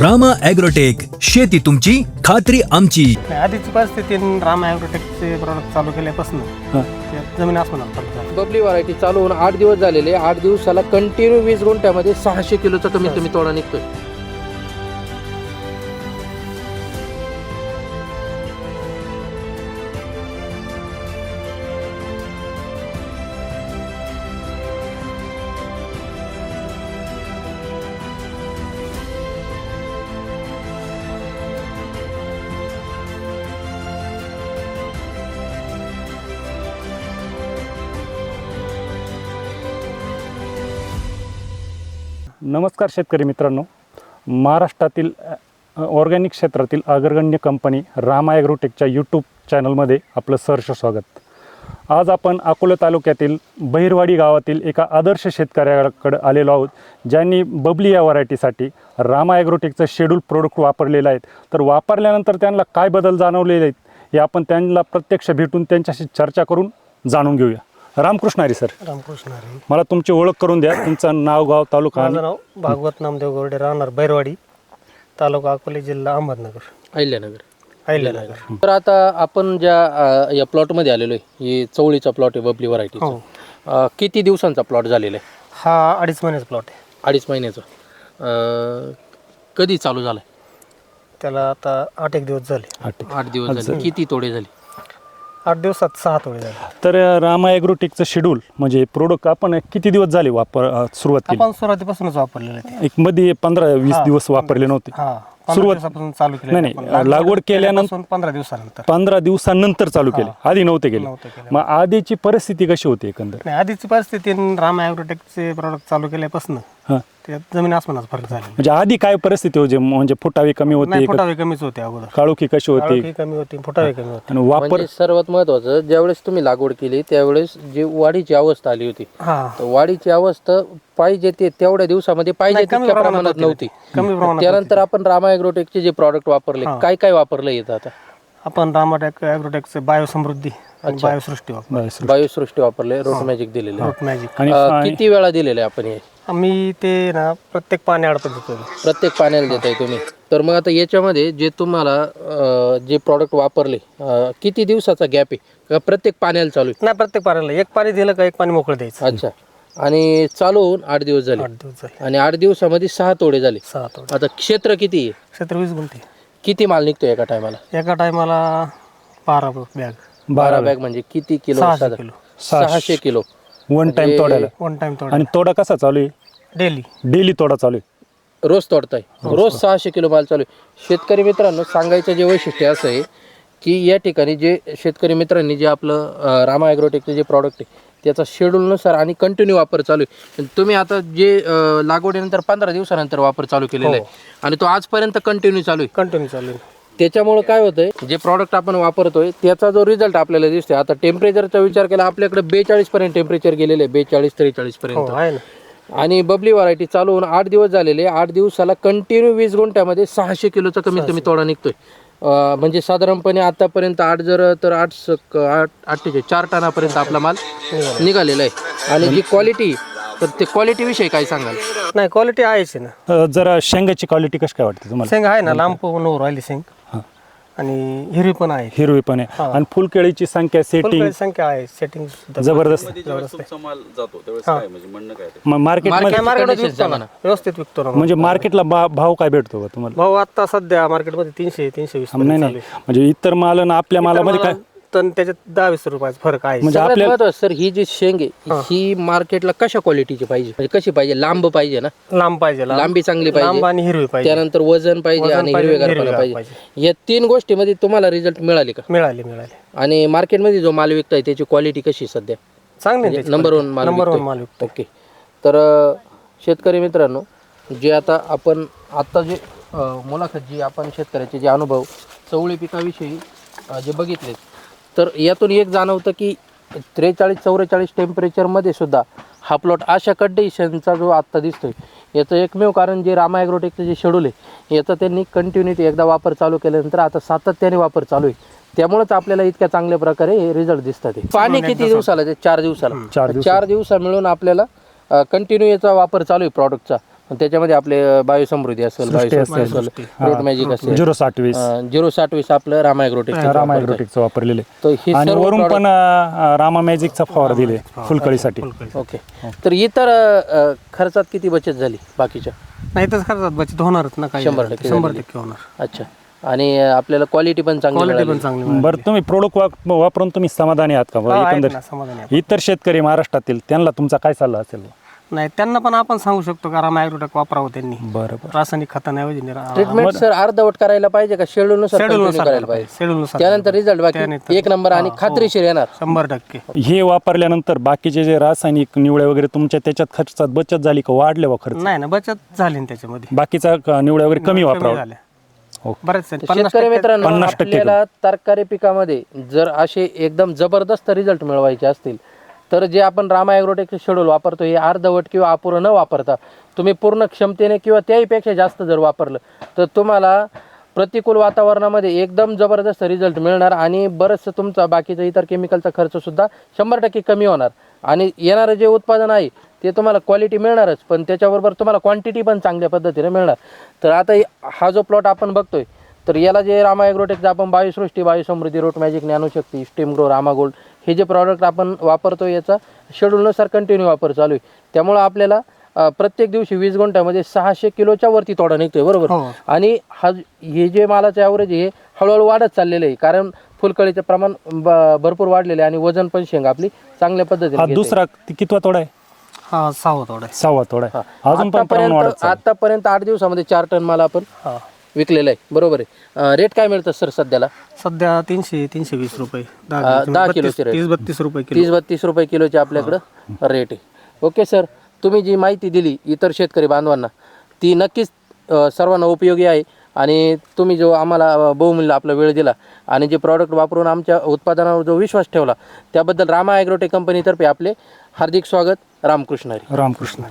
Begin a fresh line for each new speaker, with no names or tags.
Rama agrotech शेती तुमची खात्री आमची.
नाही, आधीची परिस्थिती आणि राम ॲग्रोटेकचे प्रॉडक्ट चालू केल्यापासून ते जमीन झाला
बबली व्हरायटी चालू होऊन आठ दिवस झालेले आठ दिवसाला कंटिन्यू वीस गुंठ्यामध्ये सहाशे किलोचा कमीत कमी तोडा निघतोय.
नमस्कार शेतकरी मित्रांनो. महाराष्ट्रातील ऑर्गॅनिक क्षेत्रातील अग्रगण्य कंपनी रामा ॲग्रोटेकच्या यूट्यूब चॅनलमध्ये आपलं सहर्ष स्वागत. आज आपण अकोला तालुक्यातील बहिरवाडी गावातील एका आदर्श शेतकऱ्याकडे आलेलो आहोत ज्यांनी बबली या व्हरायटीसाठी रामा ॲग्रोटेकचं शेड्यूल प्रोडक्ट वापरलेलं आहेत तर वापरल्यानंतर त्यांना काय बदल जाणवलेले आहेत हे आपण त्यांना प्रत्यक्ष भेटून त्यांच्याशी चर्चा करून जाणून घेऊया. रामकृष्ण हरी सर.
रामकृष्ण हरी.
मला तुमची ओळख करून द्या. तुमचं नाव गाव तालुका आणि
माझं नाव भागवत नामदेव गोरडे राहणार बैरवाडी तालुका अकोले जिल्हा अहमदनगर.
अहिल्यानगर.
अहिल्यानगर.
तर आता आपण ज्या अ, या प्लॉटमध्ये आलेलो आहे ही चवळीचा प्लॉट आहे बबली व्हरायटीचा
हो.
किती दिवसांचा प्लॉट झालेला आहे?
हा अडीच महिन्याचा प्लॉट आहे.
अडीच महिन्याचा. अ, कधी चालू झालाय?
त्याला आता आठ एक दिवस झाले.
आठ दिवस झाले. किती तोडे झाले?
आठ दिवसात सहा झाले.
तर रामा ॲग्रोटेकचं शेड्यूल म्हणजे प्रोडक्ट आपण किती दिवस झाले वापर अ, सुरुवात केली?
आपण सुरुवातीपासूनच वापरलेले ते.
एक मध्ये पंधरा वीस
हा,
दिवस वापरले नव्हते.
हा
सुरुवात-
दिवसापासून चालू केले
नाही, नाही, लागवड केल्यानंतर-
पंधरा दिवसानंतर.
पंधरा दिवसानंतर चालू केले. आधी नव्हते केले.
नव्हतं केलं.
मग आधीची परिस्थिती कशी होती एकंदर?
नाही आधीची परिस्थिती आणि राम ॲग्रोटेकचे प्रॉडक्ट चालू केल्यापासून.
हा.
जमीन आसमानात फरक झाले
म्हणजे आधी काय परिस्थिती होती? म्हणजे फुटावी कमी
नाही
होती
फुटावे कमीच होते अगोदर.
काळोखी कशी होती?
काळोखी कमी होती फुटावे कमी होते.
आणि वापर
म्हणजे सर्वात महत्वाचं ज्यावेळेस तुम्ही लागवड केली त्यावेळेस जी वाढीची अवस्था आली होती.
हा.
तर वाढीची अवस्था पाहिजे ते तेवढ्या दिवसामध्ये पाहिजे
नाही, कमी
तितक्या
प्रमाणात
प्रमाणात
होती.
नव्हती.
कमी प्रमाणात
त्यानंतर आपण रामा ॲग्रोटेकचे जे प्रॉडक्ट वापरले. काय काय वापरलं येतं आता?
आपण रामाटेक ॲग्रोटेकचे बायोसमृद्धी आणि
अच्छा.
बायोसृष्टी वापर
बस.
बायोसृष्टी वापरले रोट मॅजिक दिलेले.
रूट मॅजिक
आणि
अं, किती वेळा दिलेले आपण हे?
आम्ही ते ना प्रत्येक पाणी अडपत देतो
प्रत्येक पाण्याला देताय तुम्ही. तर मग आता याच्यामध्ये जे तुम्हाला अं, जे प्रॉडक्ट वापरले अं, किती दिवसाचा गॅप आहे? का प्रत्येक पाण्याला चालू
नाही प्रत्येक पाण्याला. एक पाणी दिलं का एक पाणी मोकळं द्यायचं.
आहे अच्छा. आणि चालू होऊन आठ दिवस झाले.
आठ दिवस झाले.
आणि आठ दिवसामध्ये सहा तोडे झाले.
सहा तोडे.
आता क्षेत्र किती आहे?
क्षेत्र वीस गुंठे.
किती माल निघतो एका टायमाला?
एका टायमाला बारा बॅग.
बारा बॅग म्हणजे किती किलो
सहाशे
साधारण?
किलो.
सहाशे किलो.
वन टाइम तोडायला.
वन टाइम तोडा
आणि तोडा कसा चालू आहे?
डेली.
डेली तोडा चालू आहे.
रोज तोडताय. रोज सहाशे किलो माल चालू आहे. शेतकरी मित्रांनो सांगायचं जे वैशिष्ट्य असं आहे की या ठिकाणी जे शेतकरी मित्रांनी जे आपलं रामा ॲग्रोटेकचं जे प्रॉडक्ट आहे त्याचा शेड्यूलनुसार आणि कंटिन्यू वापर चालू आहे. तुम्ही आता जे अं, लागवडीनंतर पंधरा दिवसानंतर वापर चालू केलेला आहे. आणि तो आजपर्यंत कंटिन्यू चालू आहे.
कंटिन्यू चालू आहे.
त्याच्यामुळे काय होतंय जे प्रॉडक्ट आपण वापरतोय त्याचा जो रिझल्ट आपल्याला दिसतोय आता टेम्परेचरचा विचार केला आपल्याकडे बेचाळीस पर्यंत टेम्परेचर गेलेले आहे बेचाळीस त्रेचाळीस
हो
पर्यंत
आहे ना.
आणि बबली व्हरायटी चालू होऊन आठ दिवस झालेले आठ दिवसाला कंटिन्यू वीस गुंठ्यामध्ये सहाशे किलोचा कमीत कमी तोडा निघतोय. म्हणजे साधारणपणे आतापर्यंत आठ जर तर आठ सक आठ अठ्ठेचाळीस चार टनापर्यंत आपला माल निघालेला आहे. आणि जी क्वालिटी तर ते क्वालिटी विषयी काय सांगाल?
नाही क्वालिटी आहेच आहे ना.
जरा शेंगाची क्वालिटी कशी काय वाटते तुम्हाला?
शेंग आहे ना लांब नऊ राहिली शेंग. आणि हिरवी पण आहे
हिरवी पण आहे. आणि फुलकेळीची संख्या सेटिंग
फुलकळी संख्या आहे. सेटिंग सुद्धा
जबरदस्त.
जबरदस्त. आहे.
म- मार्केटमध्ये
Market-
नाही, मार्केटात
conditions
विकतो
सांगा
ना
ना.
व्यवस्थित विकतो ना.
म्हणजे मार्केटला भाव काय भेटतो तुम्हाला?
भाऊ आता सध्या मार्केटमध्ये तीनशे तीनशे वीस
नाही नाही. म्हणजे इतर माल आणि आपल्या मालामध्ये काय
तर त्याच्यात दहा वीस रुपयाचा फरक आहे.
म्हणजे
सगळ्यात
आपल्या
महत्वाचं सर ही जी शेंग आहे ही. मार्केटला कशा क्वालिटीची पाहिजे? म्हणजे कशी पाहिजे? लांब पाहिजे ना?
लांब पाहिजे लांब.
लांबी चांगली पाहिजे.
लांब आणि हिरवी पाहिजे.
त्यानंतर वजन पाहिजे
वजन
आणि
पाहिजे,
हिरवेगारपणा
हिरवेगार
पाहिजे. या तीन गोष्टीमध्ये तुम्हाला रिझल्ट मिळाले का?
मिळाली मिळाली.
आणि मार्केटमध्ये जो माल विकताय त्याची क्वालिटी कशी आहे सध्या?
चांगली
नंबर वन माल
नंबर वन. माल विकतो
ओके तर अ, शेतकरी मित्रांनो जे आता आपण आता जे अ, मुलाखत जी आपण शेतकऱ्याचे जे अनुभव चवळी पिकाविषयी अ, जे बघितले तर यातून एक जाणवतं की त्रेचाळीस चौवेचाळीस टेम्परेचरमध्ये सुद्धा हा प्लॉट अशा कंडिशनचा जो आत्ता दिसतोय याचं एकमेव कारण जे रामा ॲग्रोटेकचं जे शेड्यूल आहे याचा त्यांनी कंटिन्युटी एकदा वापर चालू केल्यानंतर आता सातत्याने वापर चालू आहे. त्यामुळेच आपल्याला इतक्या चांगल्या प्रकारे हे रिझल्ट दिसतात. पाणी किती दिवसाला ते चार दिवसाला.
चार
दिवसा मिळून आपल्याला कंटिन्यू याचा वापर चालू आहे प्रॉडक्टचा त्याच्यामध्ये आपले बायोसमृद्धी असेल बायोसृष्टी असेल. रोट मॅजिक असेल.
झिरो साठ वीस.
झिरो साठ वीस आपलं रामायग्रोटेक
रामा ॲग्रोटेकचं वापरलेले
तर ही
आणि
सर्व
वरून पण अं, रामा मॅजिकचा फवारा दिले फुलकळीसाठी.
ओके तर इतर अ, खर्चात किती बचत झाली बाकीच्या?
नाही तर खर्चात बचत होणारच ना काही.
शंभर टक्के
शंभर. टक्के होणार.
अच्छा. आणि अ, आपल्याला क्वालिटी पण चांगली
क्वालिटी
मिळाली.
पण चांगली मिळाली.
बरं तुम्ही प्रोडक्ट वापरून तुम्ही समाधानी आहात का?
हा, आहेत
एकंदर
ना, समाधानी आहे.
इतर शेतकरी महाराष्ट्रातील त्यांना तुमचा काय सल्ला असेल?
नाही त्यांना पण आपण सांगू शकतो का रामा ॲग्रोटेक वापरावं त्यांनी?
बरं
रासायनिक खतांऐवजी
ट्रीटमेंट सर अर्धवट करायला पाहिजे का? शेड्यूलनुसार continue
नुसार
करायला पाहिजे.
schedule नुसार
त्यानंतर रिझल्ट बाकी
त्यानंतर-
एक नंबर आणि
हा.
खात्रीशीर येणार.
शंभर टक्के.
हे वापरल्यानंतर बाकीचे जे रासायनिक निवड्या वगैरे तुमच्या त्याच्यात खर्चात बचत झाली का? वाढले वा खर्च?
नाही ना बचत झाली ना त्याच्यामध्ये.
बाकीचा क- निवड्या वगैरे कमी वापरावा?
झाल्या.
हो.
बरेच आहेत. पन्नास
शेतकरी
टक्के-
मित्रांनो
पन्नास टक्के
आपल्याला तरकारी पिकामध्ये जर असे एकदम जबरदस्त रिझल्ट मिळवायचे असतील तर जे आपण रामा ॲग्रोटेकचे शेड्यूल वापरतो हे अर्धवट किंवा अपुरं न वापरता तुम्ही पूर्ण क्षमतेने किंवा त्याहीपेक्षा जास्त जर वापरलं तर तुम्हाला प्रतिकूल वातावरणामध्ये एकदम जबरदस्त रिझल्ट मिळणार आणि बरंचसं तुमचा बाकीचा इतर केमिकलचा खर्चसुद्धा शंभर टक्के कमी होणार. आणि येणारं जे उत्पादन आहे ते तुम्हाला क्वालिटी मिळणारच पण त्याच्याबरोबर तुम्हाला क्वांटिटी पण चांगल्या पद्धतीने मिळणार. तर आता हा जो प्लॉट आपण बघतोय तर याला जे रामा ॲग्रोटेकचं आपण Biosrushti Biosamruddhi root magic Dnyanshakti steam grow Rama gold हे जे प्रॉडक्ट आपण वापरतो याचा शेड्यूलनुसार कंटिन्यू वापर चालू आहे. त्यामुळं आपल्याला प्रत्येक दिवशी वीस गुंठ्यामध्ये सहाशे किलोच्या वरती तोडा निघतोय बरोबर?
हो.
आणि हा हे जे मालाचं ॲव्हरेज हे हळूहळू वाढत चाललेलं आहे. कारण फुलकळीचं प्रमाण भरपूर वाढलेलं आहे आणि वजन पण शेंग आपली चांगल्या पद्धतीने.
दुसरा ति- कितवा तोडा आहे?
हा
सहावा तोडा आहे. अजून पण प्रमाण वाढत
आतापर्यंत आठ दिवसामध्ये चार टन माल आपण विकलेला आहे. बरोबर आहे. रेट काय मिळतं सर सध्याला?
सध्या तीनशे तीनशे वीस रुपये. दहा
दहा
बत्तीस-
किलोचे rate.
तीस बत्तीस रुपये किलो.
तीस बत्तीस रुपये किलोचे आपल्याकडं रेट आहे. ओके सर तुम्ही जी माहिती दिली इतर शेतकरी बांधवांना ती नक्कीच सर्वांना उपयोगी आहे आणि तुम्ही जो आम्हाला बहुमूल्य आपला वेळ दिला आणि जे प्रॉडक्ट वापरून आमच्या उत्पादनावर जो विश्वास ठेवला त्याबद्दल रामा ॲग्रोटेक कंपनीतर्फे आपले हार्दिक स्वागत. रामकृष्ण
रामकृष्ण